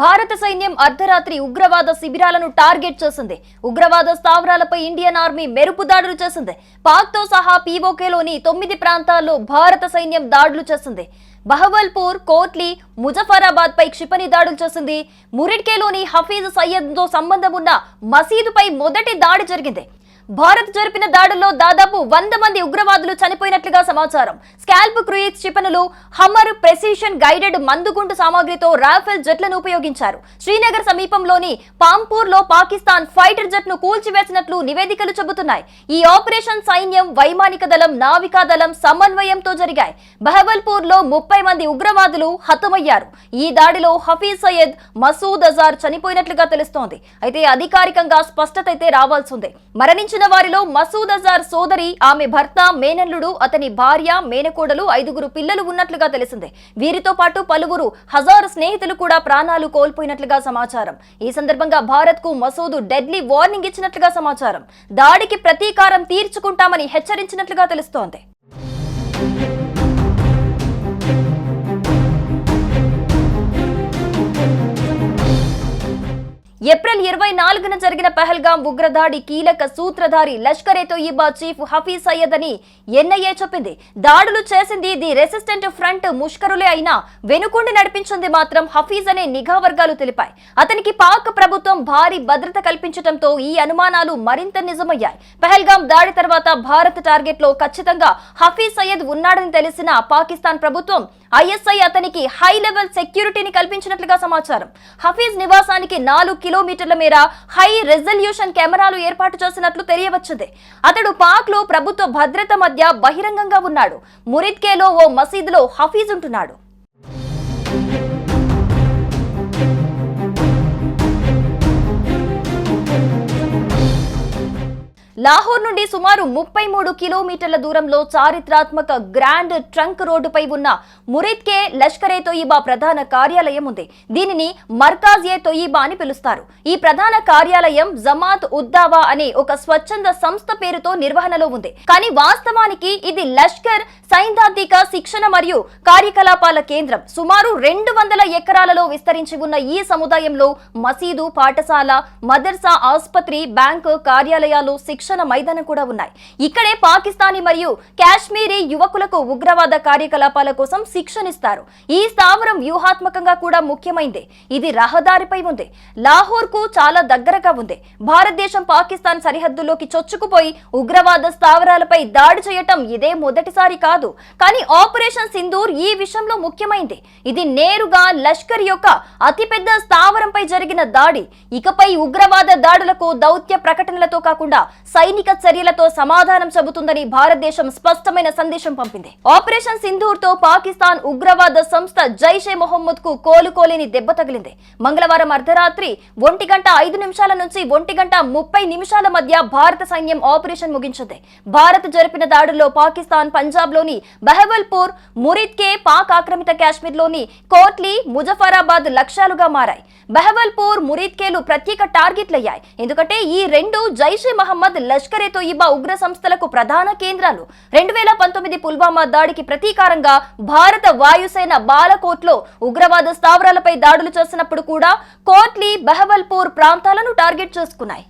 భారత సైన్యం అర్ధరాత్రి ఉగ్రవాద శిబిరాలను టార్గెట్ చేసింది. ఉగ్రవాద స్థావరాలపై ఇండియన్ ఆర్మీ మెరుపు దాడులు చేసింది. పాక్తో సహా పీఓకేలోని తొమ్మిది ప్రాంతాల్లో భారత సైన్యం దాడులు చేసింది. బహవల్పూర్ కోట్లీ ముజఫరాబాద్ పై క్షిపణి దాడులు చేసింది. మురిడ్కేలోని హఫీజ్ సయ్యద్తో సంబంధం ఉన్న మసీదుపై మొదటి దాడి జరిగింది. భారత్ జరిపిన దాడుల్లో దాదాపు వంద మంది ఉగ్రవాదులు చనిపోయినట్లుగా సమాచారం. స్కాల్ప్ క్రూయిజ్ క్షిపణులు హమ్మర్ ప్రెసిషన్ గైడెడ్ మందుగుండు సామాగ్రితో రాఫెల్ జెట్లను ఉపయోగించారు. శ్రీనగర్ సమీపంలోని పాంపూర్లో పాకిస్తాన్ ఫైటర్ జెట్ను కూల్చివేసినట్లు నివేదికలు చెబుతున్నాయి. ఈ ఆపరేషన్ సైన్యం వైమానిక దళం నావికా దళం సమన్వయంతో జరిగాయి. బహబల్పూర్లో ముప్పై మంది ఉగ్రవాదులు హతమయ్యారు. ఈ దాడిలో హఫీజ్ సయ్యద్ మసూద్ అజార్ చనిపోయినట్లుగా తెలుస్తోంది. అయితే అధికారికంగా స్పష్టత అయితే రావాల్సిందే మరణించిన వారిలో మసూద్ అజార్ సోదరి ఆమె భర్త మేనల్లుడు అతని భార్య మేనకోడలు ఐదుగురు పిల్లలు ఉన్నట్లుగా తెలిసిందే. వీరితో పాటు పలువురు హజారు స్నేహితులు కూడా ప్రాణాలు కోల్పోయినట్లుగా సమాచారం. ఈ సందర్భంగా భారత్కు మసూద్ డెడ్లీ వార్నింగ్ ఇచ్చినట్లుగా సమాచారం. దాడికి ప్రతీకారం తీర్చుకుంటామని హెచ్చరించినట్లుగా తెలుస్తోంది. ఏప్రిల్ ఇరవై నాలుగున జరిగిన పహల్గాం ఉగ్రదాడి కీలక సూత్రధారి లష్కరే తోయిబా చీఫ్ హఫీజ్ సయ్యద్ అని ఎన్ఐఏ చెప్పింది. దాడులు చేసింది ది రెసిస్టెంట్ ఫ్రంట్ ముష్కరులే అయినా వెనుకుండి నడిపించింది మాత్రం హఫీజ్ అనే నిఘా వర్గాలు తెలిపాయి. అతనికి పాక్ ప్రభుత్వం భారీ భద్రత కల్పించడంతో ఈ అనుమానాలు మరింత నిజమయ్యాయి. పహల్గాం దాడి తర్వాత భారత్ టార్గెట్లో ఖచ్చితంగా హఫీజ్ సయ్యద్ ఉన్నాడని తెలిసిన పాకిస్తాన్ ప్రభుత్వం ఐఎస్ఐ అతనికి హై లెవెల్ సెక్యూరిటీని కల్పించినట్లుగా సమాచారం. హఫీజ్ నివాసానికి నాలుగు కిలోమీటర్ల మేర హై రెజల్యూషన్ కెమెరాలు ఏర్పాటు చేసినట్లు తెలియవచ్చింది. అతడు పాక్లో ప్రభుత్వ భద్రత మధ్య బహిరంగంగా ఉన్నాడు. మురిద్కేలో ఓ మసీదులో హఫీజ్ ఉంటున్నాడు. లాహోర్ నుండి సుమారు ముప్పై మూడు కిలోమీటర్ల దూరంలో చారిత్రాత్మక గ్రాండ్ ట్రంక్ రోడ్డుపై ఉన్న మురిద్కే లష్కరే ఏ తొయ్యిబా ప్రధాన కార్యాలయం ఉంది. దీనిని మర్కాజ్ ఏ తొయ్యిబా అని పిలుస్తారు. ఈ ప్రధాన కార్యాలయం జమాత్ ఉద్దావా అనే ఒక స్వచ్ఛంద సంస్థ పేరుతో నిర్వహణలో ఉంది. కానీ వాస్తవానికి ఇది లష్కర్ సైద్ధాంతిక శిక్షణ మరియు కార్యకలాపాల కేంద్రం. సుమారు రెండు వందల ఎకరాలలో విస్తరించి ఉన్న ఈ సముదాయంలో మసీదు పాఠశాల మదర్సా ఆసుపత్రి బ్యాంకు కార్యాలయాలు శిక్షణ మైదానం కూడా ఉన్నాయి. ఇక్కడే పాకిస్తానీ మరియు కాశ్మీరీ యువకులకు ఉగ్రవాద కార్యకలాపాల కోసం శిక్షణిస్తారు. ఈ స్థావరం వ్యూహాత్మకంగా కూడా ముఖ్యమైంది. ఇది రహదారిపై ఉంది. లాహోర్కు చాలా దగ్గరగా ఉంది. భారతదేశం పాకిస్తాన్ సరిహద్దుల్లోకి చొచ్చుకుపోయి ఉగ్రవాద స్థావరాలపై దాడి చేయటం ఇదే మొదటిసారి కాదు. కానీ ఆపరేషన్ సింధూర్ ఈ విషయంలో ముఖ్యమైంది. ఇది నేరుగా లష్కర్ యొక్క అతిపెద్ద స్థావరంపై జరిగిన దాడి. ఇకపై ఉగ్రవాద దాడులకు దౌత్య ప్రకటనలతో కాకుండా సైనిక చర్యలతో సమాధానం చెబుతుందని భారతదేశం స్పష్టమైన సందేశం పంపింది. ఆపరేషన్ సింధూర్తో పాకిస్తాన్ ఉగ్రవాద సంస్థ జైషే మొహమ్మద్కు కోలుకోలేని దెబ్బ తగిలింది. మంగళవారం అర్ధరాత్రి ఒంటి గంట ఐదు నిమిషాల నుంచి ఒంటి గంట ముప్పై నిమిషాల మధ్య భారత సైన్యం ఆపరేషన్ ముగించింది. భారత్ జరిపిన దాడుల్లో పాకిస్తాన్ పంజాబ్లోని బహవల్పూర్ మురిద్కే పాక్ ఆక్రమిత కాశ్మీర్లోని కోట్లీ ముజఫరాబాద్ లక్ష్యాలుగా మారాయి. బహవల్పూర్ మురిద్కేలు ప్రత్యేక టార్గెట్లయ్యాయి. ఎందుకంటే ఈ రెండు జైషే మహమ్మద్ లష్కర్ ఏ ఉగ్ర సంస్థలకు ప్రధాన కేంద్రాలు. రెండు వేల పంతొమ్మిది పుల్వామా దాడికి ప్రతీకారంగా భారత వాయుసేన బాలకోట్లో ఉగ్రవాద స్థావరాలపై దాడులు చేసినప్పుడు కూడా కోట్లీ బహవల్పూర్ ప్రాంతాలను టార్గెట్ చేసుకున్నాయి.